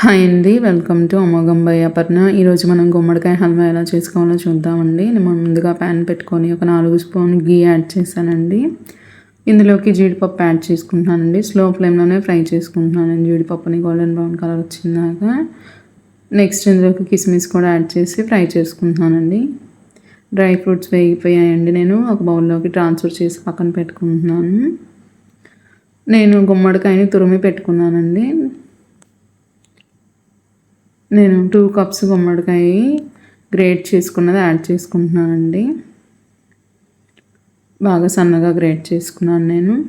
Hi అండి welcome to అమోఘం అపర్ణ. ఈరోజు మనం గుమ్మడికాయ హల్వా ఎలా చేసుకోవాలో చూద్దామండి. నేను ముందుగా ప్యాన్ పెట్టుకొని ఒక నాలుగు స్పూన్ గీ యాడ్ చేశానండి. ఇందులోకి జీడిపప్పు యాడ్ చేసుకుంటున్నానండి. స్లో ఫ్లేమ్లోనే ఫ్రై చేసుకుంటున్నాను జీడిపప్పుని గోల్డెన్ బ్రౌన్ కలర్ వచ్చిందాక. నెక్స్ట్ ఇందులోకి కిస్మిస్ కూడా యాడ్ చేసి ఫ్రై చేసుకుంటున్నానండి. డ్రై ఫ్రూట్స్ వేగిపోయాయండి. నేను ఒక బౌల్లోకి ట్రాన్స్ఫర్ చేసి పక్కన పెట్టుకుంటున్నాను. నేను గుమ్మడికాయని తురిమి పెట్టుకున్నానండి. నేను టూ కప్స్ గుమ్మడికాయ గ్రేట్ చేసుకున్నది యాడ్ చేసుకుంటున్నానండి. బాగా సన్నగా గ్రేట్ చేసుకున్నాను నేను.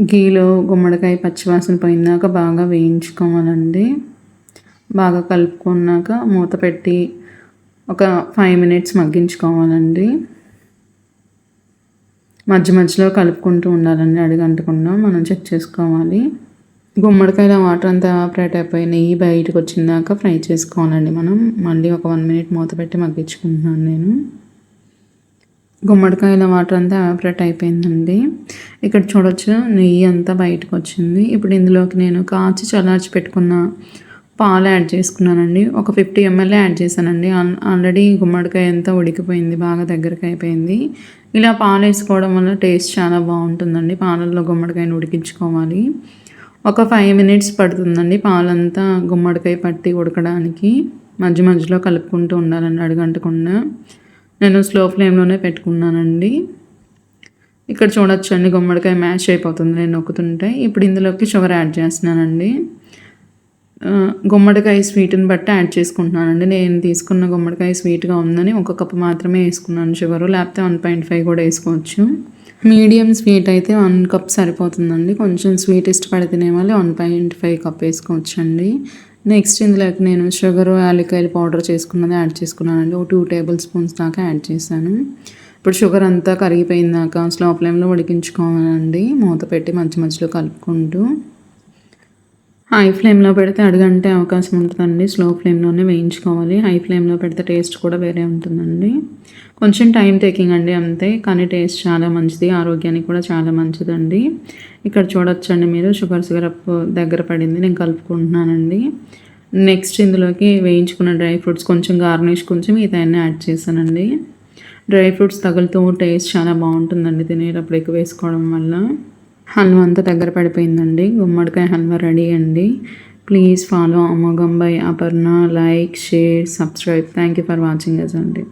గీలో గుమ్మడికాయ పచ్చివాసన పోయినాక బాగా వేయించుకోవాలండి. బాగా కలుపుకున్నాక మూత పెట్టి ఒక ఫైవ్ మినిట్స్ మగ్గించుకోవాలండి. మధ్య మధ్యలో కలుపుకుంటూ ఉండాలండి అడిగంటకుండా మనం చెక్ చేసుకోవాలి. గుమ్మడికాయల వాటర్ అంతా ఎవాపరేట్ అయిపోయి నెయ్యి బయటకు వచ్చిందాక ఫ్రై చేసుకోవాలండి మనం. మళ్ళీ ఒక వన్ మినిట్ మూత పెట్టి మగ్గించుకుంటున్నాను నేను. గుమ్మడికాయల వాటర్ అంతా ఎవాపరేట్ అయిపోయిందండి. ఇక్కడ చూడొచ్చు నెయ్యి అంతా బయటకు వచ్చింది. ఇప్పుడు ఇందులోకి నేను కాచి చల్లార్చి పెట్టుకున్న పాలు యాడ్ చేసుకున్నానండి. ఒక ఫిఫ్టీ ఎంఎల్ యాడ్ చేశానండి. ఆల్రెడీ గుమ్మడికాయ అంతా ఉడికిపోయింది బాగా దగ్గరకు అయిపోయింది. ఇలా పాలు వేసుకోవడం వల్ల టేస్ట్ చాలా బాగుంటుందండి. పాలల్లో గుమ్మడికాయని ఉడికించుకోవాలి. ఒక ఫైవ్ మినిట్స్ పడుతుందండి పాలంతా గుమ్మడికాయ పట్టి ఉడకడానికి. మధ్య మధ్యలో కలుపుకుంటూ ఉండాలండి అడుగంటకుండా నేను స్లో ఫ్లేమ్లోనే పెట్టుకున్నానండి. ఇక్కడ చూడొచ్చండి గుమ్మడికాయ మ్యాష్ అయిపోతుంది. నేను నొక్కుతుంటే ఇప్పుడు ఇందులోకి షుగర్ యాడ్ చేస్తున్నానండి. గుమ్మడికాయ స్వీట్ని బట్టి యాడ్ చేసుకుంటున్నానండి. నేను తీసుకున్న గుమ్మడికాయ స్వీట్గా ఉందని ఒక కప్పు మాత్రమే వేసుకున్నాను. షుగరు లేకపోతే వన్ పాయింట్ ఫైవ్ కూడా వేసుకోవచ్చు. మీడియం స్వీట్ అయితే వన్ కప్ సరిపోతుందండి. కొంచెం స్వీట్ ఇష్టపడి తినే వాళ్ళు వన్ పాయింట్ ఫైవ్ కప్ వేసుకోవచ్చండి. నెక్స్ట్ ఇందులోకి నేను షుగర్ యాలకాయలు పౌడర్ చేసుకున్నది యాడ్ చేసుకున్నానండి. ఒక టూ టేబుల్ స్పూన్స్ దాకా యాడ్ చేశాను. ఇప్పుడు షుగర్ అంతా కరిగిపోయిందాక స్లో ఫ్లేమ్లో ఉడికించుకోవాలండి. మూత పెట్టి మధ్య మధ్యలో కలుపుకుంటూ హై ఫ్లేమ్లో పెడితే అడుగంటే అవకాశం ఉంటుందండి. స్లో ఫ్లేమ్లోనే వేయించుకోవాలి. హై ఫ్లేమ్లో పెడితే టేస్ట్ కూడా వేరే ఉంటుందండి. కొంచెం టైం టేకింగ్ అండి అంతే. కానీ టేస్ట్ చాలా మంచిది. ఆరోగ్యానికి కూడా చాలా మంచిదండి. ఇక్కడ చూడొచ్చండి మీరు. షుగర్ సిరప్ దగ్గర పడింది. నేను కలుపుకుంటున్నానండి. నెక్స్ట్ ఇందులోకి వేయించుకున్న డ్రై ఫ్రూట్స్ కొంచెం గార్నిష్ కొంచెం ఇదన్నీ యాడ్ చేశానండి. డ్రై ఫ్రూట్స్ తగులుతూ టేస్ట్ చాలా బాగుంటుందండి తినేటప్పుడు ఎక్కువ వేసుకోవడం వల్ల. హల్వా అంతా దగ్గర పడిపోయిందండి. గుమ్మడికాయ హల్వా రెడీ అండి. ప్లీజ్ ఫాలో అమోఘం bye Aparna. Like share subscribe thank you for watching us అండి.